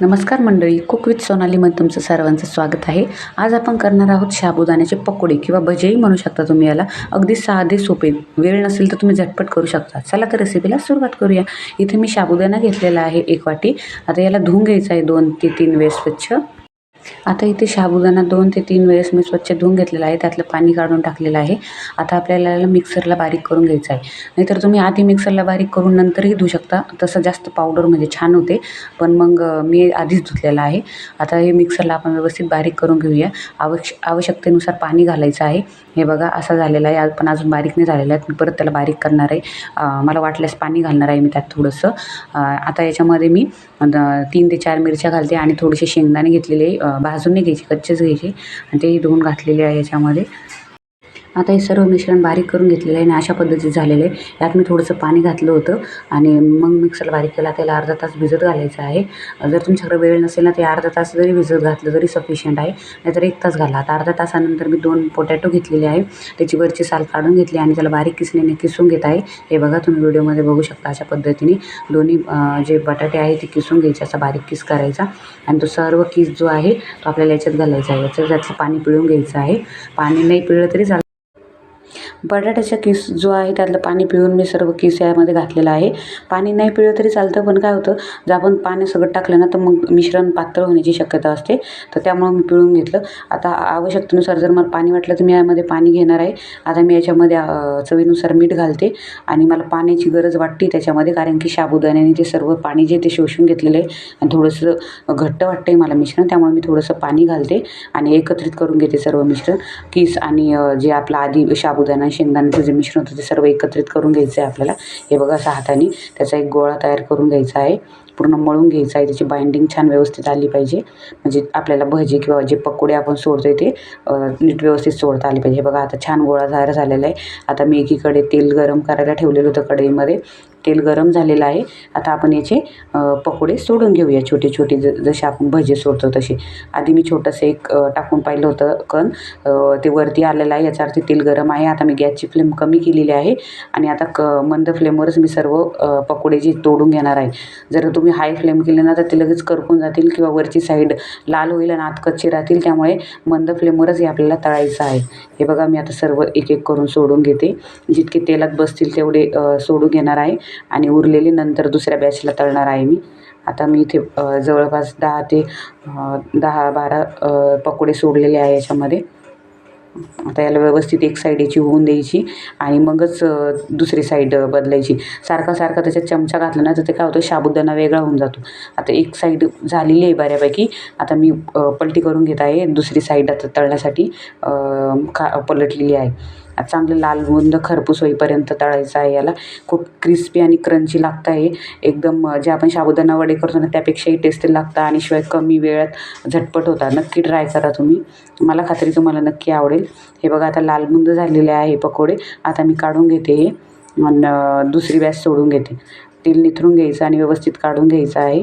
नमस्कार मंडळी cook with सोनालीमध्ये तुमचं सर्वांचं स्वागत आहे. आज आपण करणार आहोत शाबुदाण्याचे पकोडे किंवा भजेही म्हणू शकता तुम्ही याला. अगदी साधे सोपे. वेळ नसेल तर तुम्ही झटपट करू शकता. चला तर रेसिपीला सुरुवात करूया. इथे मी शाबुदाणा घेतलेला आहे एक वाटी. आता याला धुवून घ्यायचं आहे दोन ते तीन वेळेस स्वच्छ. आता इथे साबुदाणा दोन ते तीन वेळेस मी स्वच्छ धुवून घेतलेला आहे. त्यातलं पाणी काढून टाकलेलं आहे. आता आपल्याला याला मिक्सरला बारीक करून घ्यायचं आहे. नाहीतर तुम्ही आधी मिक्सरला बारीक करून नंतरही धुवू शकता. तसं जास्त पावडर म्हणजे छान होते. पण मग मी आधीच धुतलेलं आहे. आता हे मिक्सरला आपण व्यवस्थित बारीक करून घेऊया. आवश्य आवश्यकतेनुसार पाणी घालायचं आहे. हे बघा असं झालेलं आहे. आज पण अजून बारीक नाही झालेलं आहे. मी परत त्याला बारीक करणार आहे. मला वाटल्यास पाणी घालणार आहे मी त्यात थोडंसं. आता याच्यामध्ये मी तीन ते चार मिरच्या घालते आणि थोडेसे शेंगदाणे घेतलेले भाजून नाही कच्चेच घ्यायचे. आणि तेही धुवून घातलेले आहे याच्यामध्ये. आता हे सर्व मिश्रण बारीक करून घेतलेलं आहे आणि अशा पद्धतीचं झालेलं आहे. यात मी थोडंसं पाणी घातलं होतं आणि मग मिक्सरला बारीक केला. त्याला अर्धा तास भिजत घालायचं आहे. जर तुमच्याकडे वेळ नसेल ना ते अर्धा तास जरी भिजत घातलं तरी सफिशियंट आहे. नाहीतर एक तास घाला. आता अर्धा तासानंतर मी दोन पोटॅटो घेतलेले आहे. त्याची वरची साल काढून घेतली आणि त्याला बारीक किसणीने किसून घेत आहे. हे बघा तुम्ही व्हिडिओमध्ये बघू शकता अशा पद्धतीने दोन्ही जे बटाटे आहे ते किसून घ्यायचे असा बारीक किस करायचा. आणि तो सर्व किस जो आहे तो आपल्याला याच्यात घालायचा आहे. याचं त्यातलं पाणी पिळून घ्यायचं आहे. पाणी नाही पिळलं तरी चालतं बटाट्याचा किस जो आहे त्यातलं पाणी पिळून मी सर्व किस यामध्ये घातलेलं आहे. पाणी नाही पिळलं तरी चालतं पण काय होतं जर आपण पाणी सगळं टाकलं ना तर मग मिश्रण पातळ होण्याची शक्यता असते. तर त्यामुळं मी पिळून घेतलं. आता आवश्यकतेनुसार जर मला पाणी वाटलं तर मी यामध्ये पाणी घेणार आहे. आता मी याच्यामध्ये चवीनुसार मीठ घालते आणि मला पाण्याची गरज वाटते त्याच्यामध्ये कारण की साबुदाण्याने ते सर्व पाणी जे ते शोषून घेतलेलं आहे आणि थोडंसं घट्ट वाटतं आहे मला मिश्रण त्यामुळे मी थोडंसं पाणी घालते आणि एकत्रित करून घेते सर्व मिश्रण किस आणि जे आपलं आधी साबुदाणा शेंगदाण्याचं जे मिश्रण होतं ते सर्व एकत्रित करून घ्यायचं आहे आपल्याला. हे बघा असं हाताने त्याचा एक गोळा तयार करून घ्यायचा आहे. पूर्ण मळून घ्यायचं आहे. त्याची बाइंडिंग छान व्यवस्थित आली पाहिजे. म्हणजे आपल्याला भजी किंवा जे पकोडे आपण सोडतोय ते नीट व्यवस्थित सोडता आले पाहिजे. बघा आता छान गोळा तयार झालेला आहे. आता मी एकीकडे तेल गरम करायला ठेवलेलं होतं कढईमध्ये. तेल गरम झालेलं आहे. आता आपण याचे पकोडे सोडून घेऊया. छोटे छोटे ज जसे आपण भजे सोडतो तसे. आधी मी छोटंसं एक टाकून पाहिलं होतं कण. ते वरती आलेलं आहे. याचा अर्थ तेल गरम आहे. आता मी गॅसची फ्लेम कमी केलेली आहे. आणि आता क मंद फ्लेमवरच मी सर्व पकोडे जे तोडून घेणार आहे. जर तुम्ही हाय फ्लेम केले ना तर ते लगेच करपून जातील किंवा वरची साईड लाल होईल आणि आत कच्चे राहतील. त्यामुळे मंद फ्लेमवरच हे आपल्याला तळायचं आहे. हे बघा मी आता सर्व एक एक करून सोडून घेते. जितके तेलात बसतील तेवढे सोडून घेणार आहे. आणि उरलेली नंतर दुसऱ्या बॅचला तळणार आहे मी. आता मी इथे जवळपास दहा ते दहा बारा पकोडे सोडलेले आहे याच्यामध्ये. आता याला व्यवस्थित एक साईड याची होऊन द्यायची आणि मगच दुसरी साईड बदलायची. सारखा सारखा त्याच्यात चमचा घातला ना तर ते काय होतं साबुदाणा वेगळा होऊन जातो. आता एक साईड झालेली आहे बऱ्यापैकी. आता मी पलटी करून घेत आहे दुसरी साईड आता तळण्यासाठी खा पलटलेली आहे. चांगलं लाल बुंद खरपूस होईपर्यंत तळायचं आहे याला. खूप क्रिस्पी आणि क्रंची लागतं आहे. एकदम जे आपण साबुदाणा वडे करतो ना त्यापेक्षाही टेस्टी लागतं आणि शिवाय कमी वेळात झटपट होता नक्की ट्राय करा तुम्ही. मला खात्री तुम्हाला नक्की आवडेल. हे बघा आता लालबुंद झालेले आहे पकोडे. आता मी काढून घेते हे. आणि दुसरी बॅच सोडून घेते. तेल निथरून घ्यायचं आणि व्यवस्थित काढून घ्यायचं आहे.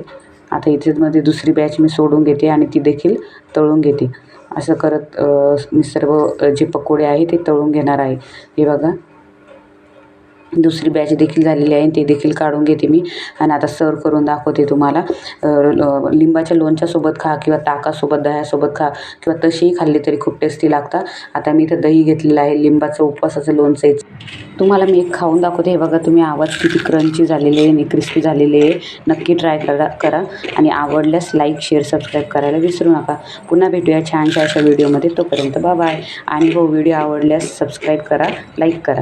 आता इथेमध्ये दुसरी बॅच मी सोडून घेते आणि ती देखील तळून घेते. असं करत मी सर्व जे पकोडे आहे ते तळून घेणार आहे. हे बघा. दुसरी बॅच देखील झालेली आहे ते देखील काढून घेते मी. आणि आता सर्व करून दाखवते तुम्हाला. लिंबाच्या लोणच्यासोबत खा किंवा ताकासोबत दह्यासोबत खा किंवा तशीही खाल्ली तरी खूप टेस्टी लागतात. आता मी इथं दही घेतलेलं आहे. लिंबाचं उपवासाचं लोणचं आहे. तुम्हाला मी एक खाऊन दाखवते. हे बघा तुम्ही आवाज किती क्रंची झालेले आहे आणि क्रिस्पी झालेले आहे. नक्की ट्राय करा करा. आणि आवडल्यास लाईक शेअर सबस्क्राईब करायला विसरू नका. पुन्हा भेटूया छानशा अशा व्हिडिओमध्ये तोपर्यंत बाय आणि हो व्हिडिओ आवडल्यास सबस्क्राईब करा लाईक करा.